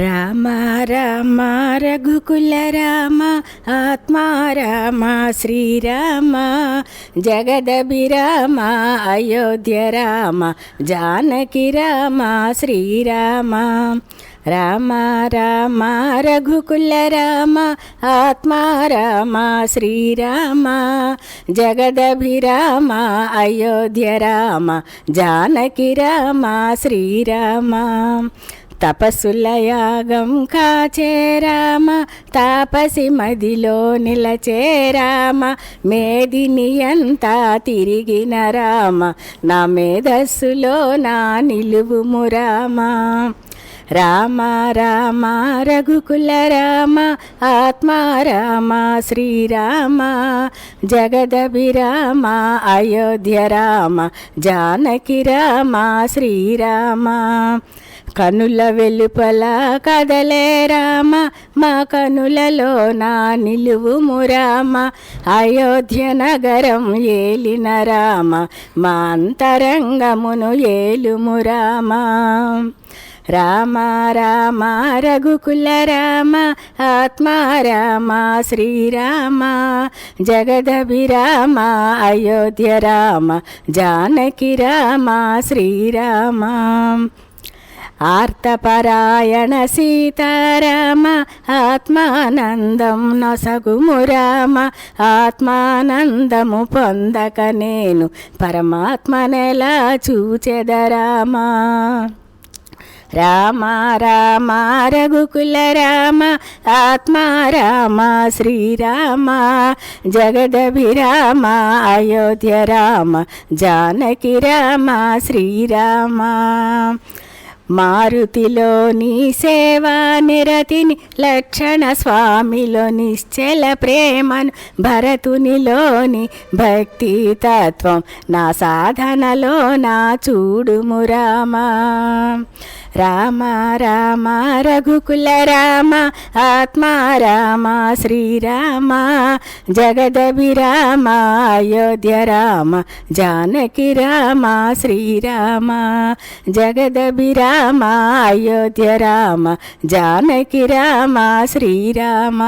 రామ రామ రఘుకుల రామ ఆత్మారామ శ్రీరామ జగదభిరామ అయోధ్య రామ జానకి రామ శ్రీరామ రామ. రామ రఘుకుల రామ ఆత్మారామ శ్రీరామ జగదభిరామ అయోధ్య రామ జానకి రామ శ్రీరామ తపస్సుల యాగం కాచేరామ తాపసి మదిలో నిలచేరామ మేదిని అంతా తిరిగిన రామ నా మేధస్సులో నా నిలువుము రామ. రామ రామ రఘుకుల రామ ఆత్మా రామ శ్రీరామ జగదభిరామ అయోధ్య రామ జానకి రామ శ్రీరామ. కనుల వెలుపల కదలే రామ మా కనులలో నా నిలువుము రామ. అయోధ్య నగరం ఏలిన రామ మా అంతరంగమును ఏలుము రామ. రామ రామ రఘుకుల రామ ఆత్మా రామ శ్రీరామ. జగదభిరామ అయోధ్య రామ జానకి రామ శ్రీరామ. ఆర్తపరాయణ సీతారామ ఆత్మానందం నొసగుము రామ ఆత్మానందము పొందక నేను పరమాత్మనెలా చూచెదరామా రామ. రామ రఘుకుల రామ ఆత్మా రామ శ్రీరామ జగదభిరామ అయోధ్య రామ జానకి రామ శ్రీరామ మారుతిలోని సేవా నిరతిని లక్షణ స్వామిలో నిశ్చల ప్రేమను భరతునిలోని భక్తి తత్వం నా సాధనలో నా చూడుము రామా. రామ రామ రఘుకుల రామ ఆత్మా రామ శ్రీరామ జగదభిరామ అయోధ్య రామ జానకి రామ శ్రీరామ జగదభిరామ అయోధ్య రామ జానకి రామ శ్రీరామ.